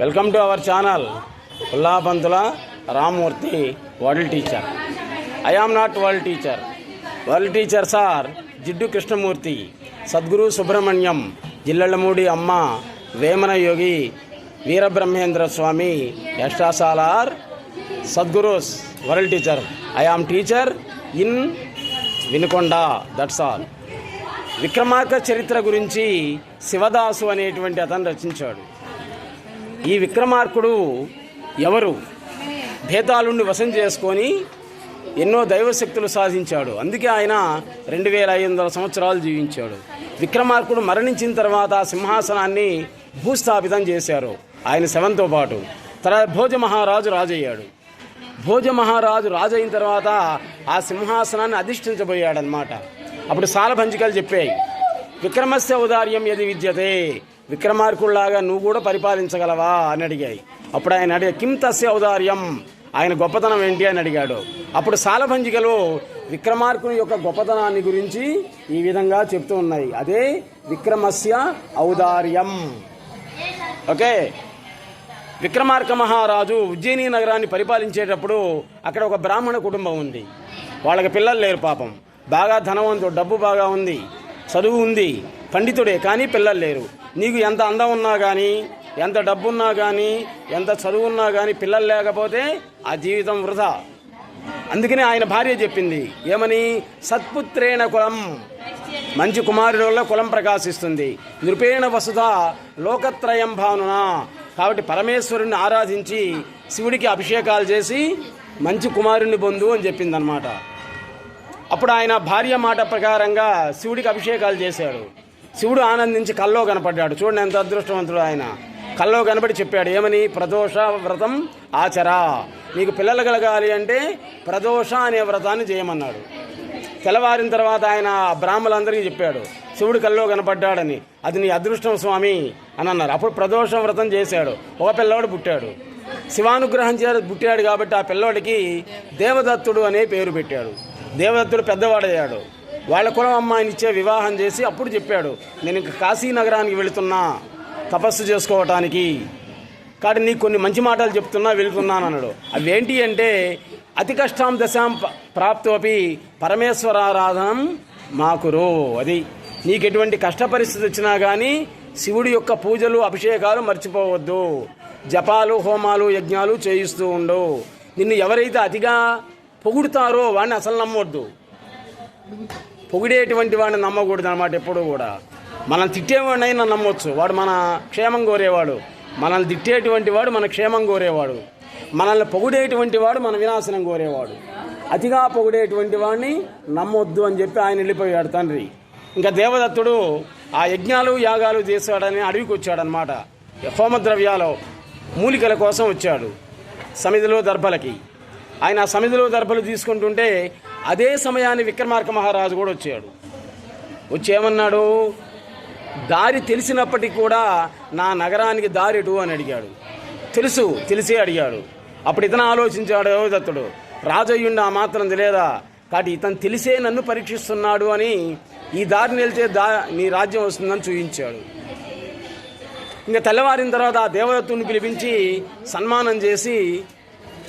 Welcome to our channel Ullapantula Rammurthy world teacher I am not world teacher world teacher sir Jiddu Krishnamurti Sadguru Subrahmanyam Jillellamudi Amma Vemana Yogi Veerabrahmendra Swami యష్టాసాలార్ Sadgurus world teacher I am teacher in Vinukonda that's all Vikramarka చరిత్ర గురించి శివదాసు అనేటువంటి అతను రచించాడు. ఈ విక్రమార్కుడు ఎవరు? భేతాళుణ్ణి వశం చేసుకొని ఎన్నో దైవశక్తులు సాధించాడు. అందుకే ఆయన రెండు వేల ఐదు వందల సంవత్సరాలు జీవించాడు. విక్రమార్కుడు మరణించిన తర్వాత సింహాసనాన్ని భూస్థాపితం చేశారు ఆయన శవంతో పాటు. తర్వాత భోజ మహారాజు రాజయ్యాడు. భోజ మహారాజు రాజు అయిన తర్వాత ఆ సింహాసనాన్ని అధిష్ఠించబోయాడనమాట అప్పుడు సాలభంజికలు చెప్పాయి. విక్రమస్య ఔదార్యం ఎది విద్యతే. విక్రమార్కుల్లాగా నువ్వు కూడా పరిపాలించగలవా అని అడిగాయి. అప్పుడు ఆయన అడిగా కిం తస్య ఔదార్యం? ఆయన గొప్పతనం ఏంటి అని అడిగాడు. అప్పుడు సాలభంజికలు విక్రమార్కుని యొక్క గొప్పతనాన్ని గురించి ఈ విధంగా చెప్తూ ఉన్నాయి. అదే విక్రమస్య ఔదార్యం. ఓకే. విక్రమార్క మహారాజు ఉజ్జయిని నగరాన్ని పరిపాలించేటప్పుడు అక్కడ ఒక బ్రాహ్మణ కుటుంబం ఉంది. వాళ్ళకి పిల్లలు లేరు పాపం. బాగా ధనవంతుడు డబ్బు బాగా ఉంది చదువు ఉంది పండితుడే కానీ పిల్లలు లేరు. నీకు ఎంత అందం ఉన్నా కానీ ఎంత డబ్బున్నా కానీ ఎంత చదువు ఉన్నా కానీ పిల్లలు లేకపోతే ఆ జీవితం వృధా. అందుకనే ఆయన భార్య చెప్పింది ఏమని? సత్పుత్రేణ కులం. మంచి కుమారుడు వల్ల కులం ప్రకాశిస్తుంది. నృపేణ వసుధ లోకత్రయం భావన కాబట్టి పరమేశ్వరుని ఆరాధించి శివుడికి అభిషేకాలు చేసి మంచి కుమారుణ్ణి పొందు అని చెప్పిందనమాట అప్పుడు ఆయన భార్య మాట ప్రకారంగా శివుడికి అభిషేకాలు చేశాడు. శివుడు ఆనందించి కల్లో కనపడ్డాడు. చూడండి ఎంత అదృష్టవంతుడు ఆయన. కల్లో కనబడి చెప్పాడు ఏమని? ప్రదోష వ్రతం ఆచరా. నీకు పిల్లలు కలగాలి అంటే ప్రదోష అనే వ్రతాన్ని చేయమన్నాడు. తెల్లవారిన తర్వాత ఆయన బ్రాహ్మలందరికీ చెప్పాడు శివుడు కల్లో కనపడ్డాడని. అది నీ అదృష్టం స్వామి అని అన్నారు. అప్పుడు ప్రదోష వ్రతం చేశాడు. ఒక పిల్లవాడు పుట్టాడు. శివానుగ్రహం చే పుట్టాడు కాబట్టి ఆ పిల్లోడికి దేవదత్తుడు అనే పేరు పెట్టాడు. దేవదత్తుడు పెద్దవాడయ్యాడు. వాళ్ళ కులం అమ్మాయిని ఇచ్చే వివాహం చేసి అప్పుడు చెప్పాడు నేను ఇంక కాశీ నగరానికి వెళుతున్నా తపస్సు చేసుకోవటానికి. కాబట్టి నీకు కొన్ని మంచి మాటలు చెప్తున్నా వెళుతున్నాను అన్నాడు. అవి ఏంటి అంటే అతి కష్టాం దశాం ప- ప్రాప్తోపి పరమేశ్వరారాధనం మాకురు అది నీకు ఎటువంటి కష్ట పరిస్థితి వచ్చినా కానీ శివుడి యొక్క పూజలు అభిషేకాలు మర్చిపోవద్దు. జపాలు హోమాలు యజ్ఞాలు చేయిస్తూ ఉండు. నిన్ను ఎవరైతే అతిగా పొగుడుతారో వాడిని అసలు నమ్మవద్దు పొగిడేటువంటి వాడిని నమ్మకూడదు అనమాట ఎప్పుడూ కూడా. మనం తిట్టేవాడినైనా నమ్మవచ్చు వాడు మన క్షేమం కోరేవాడు. మనల్ని తిట్టేటువంటి వాడు మన క్షేమం కోరేవాడు. మనల్ని పొగిడేటువంటి వాడు మన వినాశనం కోరేవాడు. అతిగా పొగిడేటువంటి వాడిని నమ్మొద్దు అని చెప్పి ఆయన వెళ్ళిపోయాడు తండ్రి. ఇంకా దేవదత్తుడు ఆ యజ్ఞాలు యాగాలు చేశాడని అడవికి వచ్చాడనమాట హోమద్రవ్యాలు మూలికల కోసం వచ్చాడు. సమిధిలో దర్భలకి. ఆయన ఆ సమిధిలో దర్భలు తీసుకుంటుంటే అదే సమయాన్ని విక్రమార్క మహారాజు కూడా వచ్చాడు. వచ్చేమన్నాడు? దారి తెలిసినప్పటికీ కూడా నా నగరానికి దారి ఎటు అని అడిగాడు. తెలుసు తెలిసే అడిగాడు. అప్పుడు ఇతను ఆలోచించాడు దత్తుడు రాజయ్యుండి ఆ మాత్రం తెలియదా? కాబట్టి ఇతను తెలిసే నన్ను పరీక్షిస్తున్నాడు అని ఈ దారిని వెళ్తే దా నీ రాజ్యం వస్తుందని చూపించాడు ఇంకా తెల్లవారిన తర్వాత ఆ దేవదత్తుని పిలిపించి సన్మానం చేసి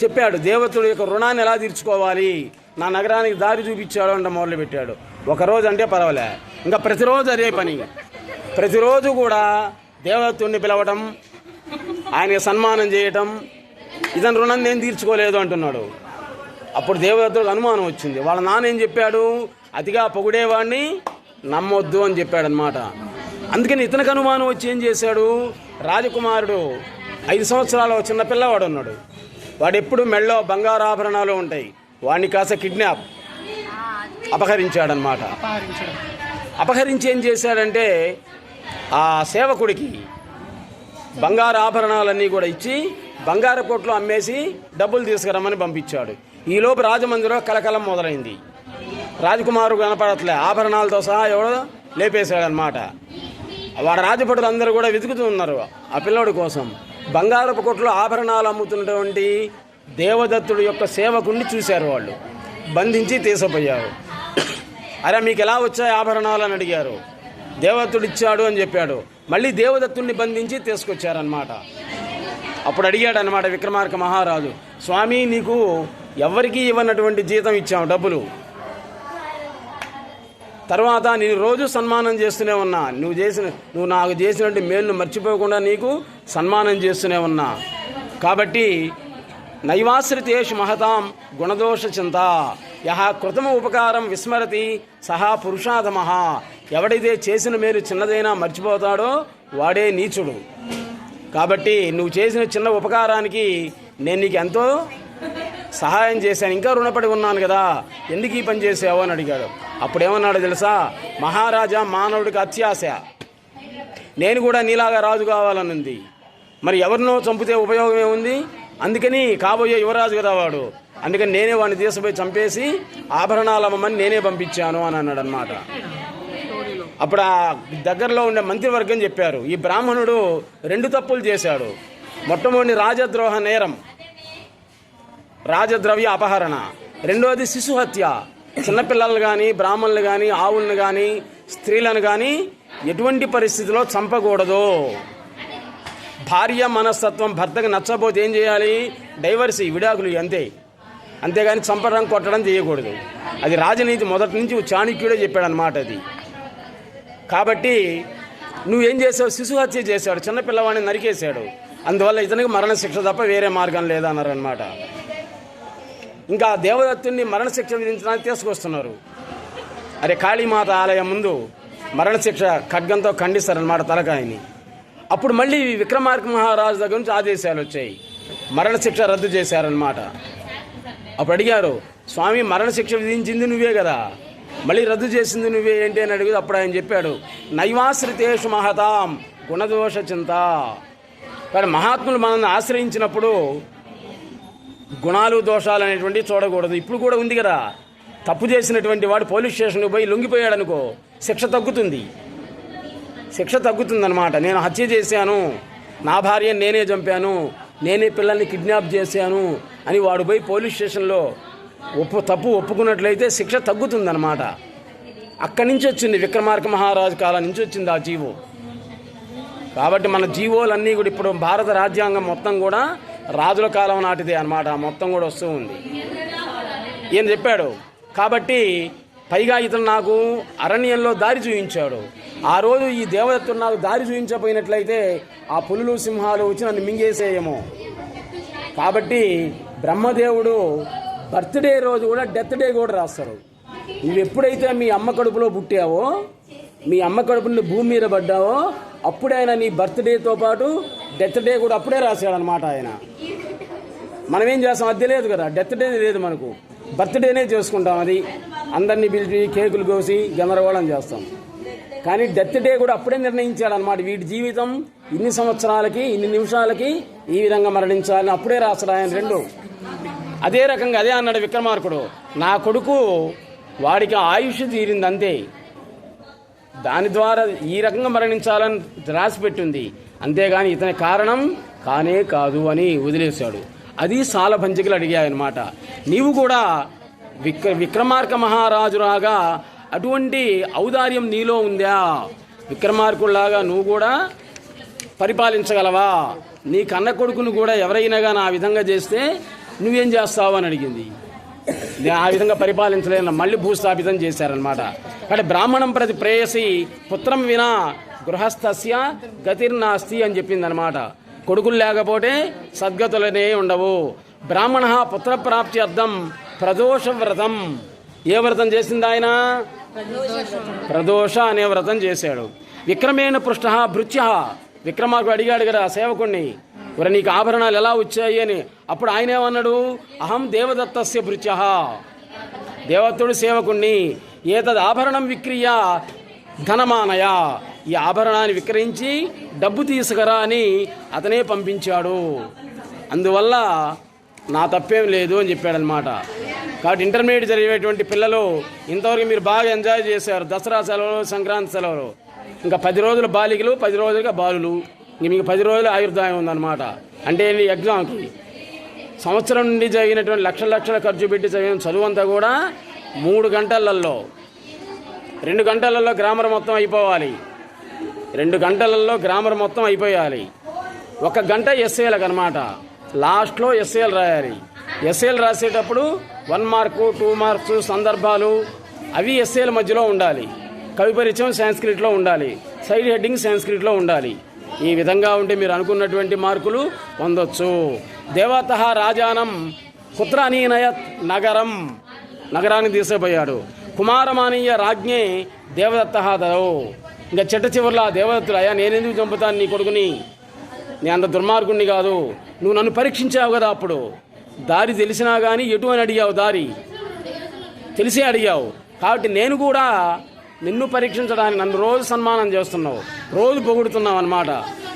చెప్పాడు దేవతుడు యొక్క రుణాన్ని ఎలా తీర్చుకోవాలి? నా నగరానికి దారి చూపించాడు అంటే మొదలుపెట్టాడు ఒకరోజు అంటే పర్వాలే. ఇంకా ప్రతిరోజు అదే పని. ప్రతిరోజు కూడా దేవదత్తుడిని పిలవటం ఆయనకి సన్మానం చేయటం ఇతని రుణం నేను తీర్చుకోలేదు అంటున్నాడు. అప్పుడు దేవదత్తుడికి అనుమానం వచ్చింది. వాళ్ళ నాన్న ఏం చెప్పాడు? అతిగా పొగిడేవాడిని నమ్మొద్దు అని చెప్పాడనమాట అందుకని ఇతనికి అనుమానం వచ్చి ఏం చేశాడు? రాజకుమారుడు ఐదు సంవత్సరాల చిన్న పిల్లవాడు ఉన్నాడు వాడు ఎప్పుడు మెళ్ళో బంగారు ఆభరణాలు ఉంటాయి. వాడిని కాస్త కిడ్నాప్. అపహరించాడనమాట. అపహరించి ఏం చేశాడంటే ఆ సేవకుడికి బంగారు ఆభరణాలన్నీ కూడా ఇచ్చి బంగారు కొట్లు అమ్మేసి డబ్బులు తీసుకురమ్మని పంపించాడు. ఈలోపు రాజమందిరం కలకలం మొదలైంది. రాజకుమారు కనపడట్లే. ఆభరణాలతో సహా ఎవడో లేపేశాడనమాట. వాడు రాజభటులు అందరూ కూడా వెతుకుతూ ఉన్నారు. ఆ పిల్లోడి కోసం. బంగారపు కొట్లో ఆభరణాలు అమ్ముతున్నటువంటి దేవదత్తుడు యొక్క సేవకుణ్ణి చూశారు వాళ్ళు. బంధించి తీసుకుపోయారు అరే మీకు ఎలా వచ్చాయి ఆభరణాలు అని అడిగారు. దేవదత్తుడు ఇచ్చాడు అని చెప్పాడు. మళ్ళీ దేవదత్తుడిని బంధించి తీసుకొచ్చారనమాట అప్పుడు అడిగాడనమాట విక్రమార్క మహారాజు స్వామి నీకు ఎవరికి ఇవ్వనటువంటి జీతం ఇచ్చావు డబ్బులు. తర్వాత నేను రోజు సన్మానం చేస్తూనే ఉన్నా. నువ్వు చేసిన నువ్వు నాకు చేసినటువంటి మేలును మర్చిపోకుండా నీకు సన్మానం చేస్తూనే ఉన్నా. కాబట్టి నైవాశ్రితేషు మహతాం గుణదోష చింత. యహ కృతమ ఉపకారం విస్మరతి సహా పురుషాధమ ఎవడైతే చేసిన మేలు చిన్నదైనా మర్చిపోతాడో వాడే నీచుడు. కాబట్టి నువ్వు చేసిన చిన్న ఉపకారానికి నేను నీకు ఎంతో సహాయం చేశాను. ఇంకా రుణపడి ఉన్నాను కదా. ఎందుకు ఈ పని చేసావు అని అడిగాడు. అప్పుడేమన్నాడు తెలుసా? మహారాజా మానవుడికి అత్యాశ. నేను కూడా నీలాగా రాజు కావాలనుంది. మరి ఎవరినో చంపితే ఉపయోగం ఏముంది? అందుకని కాబోయే యువరాజు కదా వాడు. అందుకని నేనే వాడిని తీసుకుపోయి చంపేసి ఆభరణాలు అమ్మని నేనే పంపించాను అని అన్నాడు అనమాట అప్పుడు ఆ దగ్గరలో ఉండే మంత్రివర్గం చెప్పారు ఈ బ్రాహ్మణుడు రెండు తప్పులు చేశాడు. మొట్టమొదటి రాజద్రోహ నేరం రాజద్రవ్య అపహరణ. రెండవది శిశు హత్య చిన్నపిల్లలు కానీ బ్రాహ్మణులు కానీ ఆవులను కానీ స్త్రీలను కానీ ఎటువంటి పరిస్థితిలో చంపకూడదు. భార్య మనస్తత్వం భర్తకు నచ్చబోతే ఏం చేయాలి? డైవర్సీ విడాకులు అంతే. అంతేగాని చంపడం కొట్టడం చేయకూడదు. అది రాజనీతి మొదటి నుంచి చాణక్యుడే చెప్పాడు అనమాట అది. కాబట్టి నువ్వేం చేసావు? శిశు హత్య చేశాడు చిన్నపిల్లవాడిని నరికేశాడు. అందువల్ల ఇతనికి మరణశిక్ష తప్ప వేరే మార్గం లేదన్నారనమాట ఇంకా దేవదత్తుని మరణశిక్ష విధించడానికి తీసుకొస్తున్నారు. అరే కాళీమాత ఆలయం ముందు మరణశిక్ష ఖడ్గంతో ఖండిస్తారనమాట తలకాయని. అప్పుడు మళ్ళీ విక్రమార్క మహారాజు దగ్గర నుంచి ఆదేశాలు వచ్చాయి. మరణశిక్ష రద్దు చేశారనమాట అప్పుడు అడిగారు స్వామి మరణశిక్ష విధించింది నువ్వే కదా? మళ్ళీ రద్దు చేసింది నువ్వే ఏంటి? అని అడిగి అప్పుడు ఆయన చెప్పాడు నైవాశ్రితేషు మహతాం గుణదోష చింత. కానీ మహాత్ములు మనల్ని ఆశ్రయించినప్పుడు గుణాలు దోషాలు అనేటువంటివి చూడకూడదు. ఇప్పుడు కూడా ఉంది కదా. తప్పు చేసినటువంటి వాడు పోలీస్ స్టేషన్కి పోయి లొంగిపోయాడు అనుకో శిక్ష తగ్గుతుంది. శిక్ష తగ్గుతుందన్నమాట. నేను హత్య చేశాను నా భార్యను నేనే చంపాను నేనే పిల్లల్ని కిడ్నాప్ చేశాను అని వాడు పోయి పోలీస్ స్టేషన్లో ఒప్పు తప్పు ఒప్పుకున్నట్లయితే శిక్ష తగ్గుతుందన్నమాట. అక్కడి నుంచి వచ్చింది విక్రమార్క మహారాజు కాలం నుంచి వచ్చింది ఆ జీవో. కాబట్టి మన జీవోలన్నీ కూడా ఇప్పుడు భారత రాజ్యాంగం మొత్తం కూడా రాజుల కాలం నాటిదే అనమాట మొత్తం కూడా వస్తూ ఉంది. ఈయన చెప్పాడు కాబట్టి పైగా ఇతను నాకు అరణ్యంలో దారి చూపించాడు ఆ రోజు ఈ దేవదత్తుడు నాకు దారి చూపించపోయినట్లయితే ఆ పులులు సింహాలు వచ్చి నన్ను మింగేసేయేమో. కాబట్టి బ్రహ్మదేవుడు బర్త్డే రోజు కూడా డెత్ డే కూడా రాస్తారు. నువ్వు ఎప్పుడైతే మీ అమ్మ కడుపులో పుట్టావో మీ అమ్మ కడుపు నుండి భూమి మీద పడ్డావో అప్పుడైనా నీ బర్త్డేతో పాటు డెత్ డే కూడా అప్పుడే రాశాడనమాట ఆయన. మనం ఏం చేస్తాం? అద్దె లేదు కదా. డెత్ డే లేదు మనకు. బర్త్డేనే చేసుకుంటాం అది. అందరినీ పిలిపి కేకులు కోసి గందరగోళం చేస్తాం. కానీ డెత్ డే కూడా అప్పుడే నిర్ణయించాలన్నమాట వీటి జీవితం ఇన్ని సంవత్సరాలకి ఇన్ని నిమిషాలకి ఈ విధంగా మరణించాలని అప్పుడే రాస్తాడు ఆయన రెండు. అదే రకంగా అదే అన్నాడు విక్రమార్కుడు. నా కొడుకు వాడికి ఆయుష్ తీరింది అంతే దాని ద్వారా ఈ రకంగా మరణించాలని రాసిపెట్టింది. అంతేగాని ఇతని కారణం కానే కాదు అని వదిలేశాడు. అది సాలభంజికలు అడిగాయన్నమాట. నీవు కూడా విక్ర విక్రమార్క మహారాజులాగా అటువంటి ఔదార్యం నీలో ఉందా? విక్రమార్కుల్లాగా నువ్వు కూడా పరిపాలించగలవా? నీ కన్న కొడుకును కూడా ఎవరైనా కానీ ఆ విధంగా చేస్తే నువ్వేం చేస్తావు అని అడిగింది. నేను ఆ విధంగా పరిపాలించలేను మళ్ళీ భూస్థాపితం చేశారనమాట అంటే బ్రాహ్మణం ప్రతి ప్రేయసి పుత్రం వినా గృహస్థస్య గతిర్నాస్తి అని చెప్పింది అనమాట కొడుకులు లేకపోతే సద్గతులనే ఉండవు. బ్రాహ్మణ పుత్రప్రాప్తి అర్థం ప్రదోష వ్రతం. ఏ వ్రతం చేసింది ఆయన? ప్రదోష అనే వ్రతం చేశాడు. విక్రమేణ పృష్ట భృత్య. విక్రమాకు అడిగాడు కదా సేవకుణ్ణి మరి నీకు ఆభరణాలు ఎలా వచ్చాయి అని? అప్పుడు ఆయన ఏమన్నాడు? అహం దేవదత్తస్య భృత్య. దేవత్తుడు సేవకుణ్ణి ఏతద్ ఆభరణం విక్రియ ధనమానయ. ఈ ఆభరణాన్ని విక్రయించి డబ్బు తీసుకురా అని అతనే పంపించాడు. అందువల్ల నా తప్పేం లేదు అని చెప్పాడనమాట కాబట్టి ఇంటర్మీడియట్ జరిగేటువంటి పిల్లలు ఇంతవరకు మీరు బాగా ఎంజాయ్ చేశారు. దసరా సెలవులు సంక్రాంతి సెలవులు. ఇంకా పది రోజులు బాలికలు పది రోజులుగా బాలులు. ఇంక మీకు పది రోజులు ఆయుర్దాయం ఉందన్నమాట. అంటే ఎగ్జామ్కి సంవత్సరం నుండి జరిగినటువంటి లక్షల లక్షల ఖర్చు పెట్టి చదివిన చదువు అంతా కూడా మూడు గంటలలో రెండు గంటలలో గ్రామర్ మొత్తం అయిపోవాలి. రెండు గంటలలో గ్రామర్ మొత్తం అయిపోయాలి. ఒక గంట ఎస్ఏలకు అనమాట లాస్ట్లో ఎస్ఏలు రాయాలి. ఎస్ఏలు రాసేటప్పుడు వన్ మార్కు టూ మార్క్స్ సందర్భాలు అవి ఎస్ఏల మధ్యలో ఉండాలి. కవి పరిచయం సాంస్క్రిట్లో ఉండాలి. సైడ్ హెడ్డింగ్ సాంస్క్రిట్లో ఉండాలి. ఈ విధంగా ఉంటే మీరు అనుకున్నటువంటి మార్కులు పొందొచ్చు. దేవత రాజానం పుత్రనీనయత్ నగరం. నగరాన్ని తీసుకుపోయాడు కుమారమానీయ రాజ్ఞే దేవదత్త దదవు ఇంకా చెట్ట చివరిలో ఆ దేవదత్తుడు అయ్యా నేనెందుకు చంపుతాను నీ కొడుకుని? నేను అంత దుర్మార్గుణ్ణి కాదు. నువ్వు నన్ను పరీక్షించావు కదా అప్పుడు. దారి తెలిసినా కానీ ఎటు అని అడిగావు దారి? తెలిసే అడిగావు. కాబట్టి నేను కూడా నిన్ను పరీక్షించడానికి నన్ను రోజు సన్మానం చేస్తున్నావు. రోజు పొగుడుతున్నావు అనమాట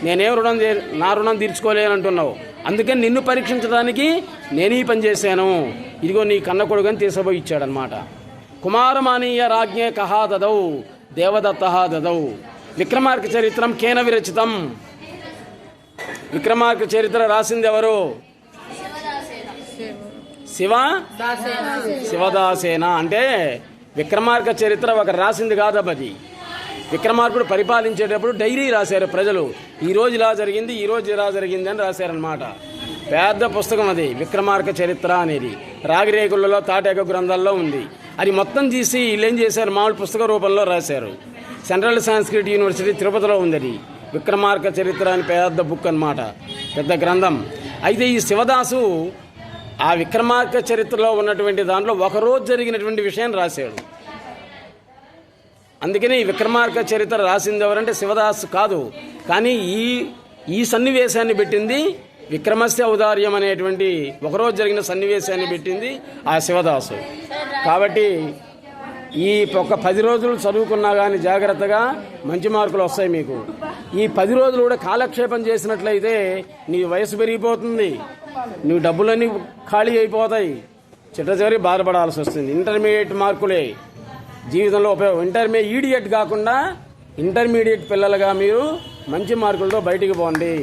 నేనే రుణం నా రుణం తీర్చుకోలేనంటున్నావు అందుకని నిన్ను పరీక్షించడానికి నేను ఈ పని చేశాను. ఇదిగో నీ కన్న కొడుకుని తీసుకుపోయి ఇచ్చాడనమాట కుమారమానీయ రాజ్ఞే కహా దదౌ దేవదత్త దదౌ. విక్రమార్క చరిత్రం కేన విరచితం. విక్రమార్క చరిత్ర రాసింది ఎవరు? శివ? శివదాసేన. అంటే విక్రమార్క చరిత్ర ఒక రాసింది కాదబ్బది విక్రమార్కుడు పరిపాలించేటప్పుడు డైరీ రాశారు ప్రజలు. ఈ రోజు ఇలా జరిగింది ఈ రోజు ఇలా జరిగింది అని రాశారనమాట పెద్ద పుస్తకం అది విక్రమార్క చరిత్ర అనేది. రాగిరేకులలో తాటేక గ్రంథాల్లో ఉంది. అది మొత్తం తీసి వీళ్ళు ఏం చేశారు? మామూలు పుస్తక రూపంలో రాశారు. సెంట్రల్ సాంస్క్రిట్ యూనివర్సిటీ తిరుపతిలో ఉంది అది విక్రమార్క చరిత్ర అని పెద్ద బుక్ అన్నమాట. పెద్ద గ్రంథం. అయితే ఈ శివదాసు ఆ విక్రమార్క చరిత్రలో ఉన్నటువంటి దాంట్లో ఒకరోజు జరిగినటువంటి విషయం రాశాడు. అందుకని ఈ విక్రమార్క చరిత్ర రాసింది ఎవరంటే శివదాసు కాదు. కానీ ఈ ఈ సన్నివేశాన్ని పెట్టింది విక్రమస్య ఔదార్యం అనేటువంటి ఒకరోజు జరిగిన సన్నివేశాన్ని పెట్టింది ఆ శివదాసు. కాబట్టి ఈ ఒక పది రోజులు చదువుకున్నా కానీ జాగ్రత్తగా మంచి మార్కులు వస్తాయి మీకు. ఈ పది రోజులు కూడా కాలక్షేపం చేసినట్లయితే నీ వయసు పెరిగిపోతుంది. నువ్వు డబ్బులన్నీ ఖాళీ అయిపోతాయి. చిట్ట చివరి బాధపడాల్సి వస్తుంది. ఇంటర్మీడియట్ మార్కులే. జీవితంలో ఉపయోగం ఇంటర్మీడియట్ కాకుండా ఇంటర్మీడియట్ పిల్లలుగా మీరు మంచి మార్కులతో బయటికి పోండి.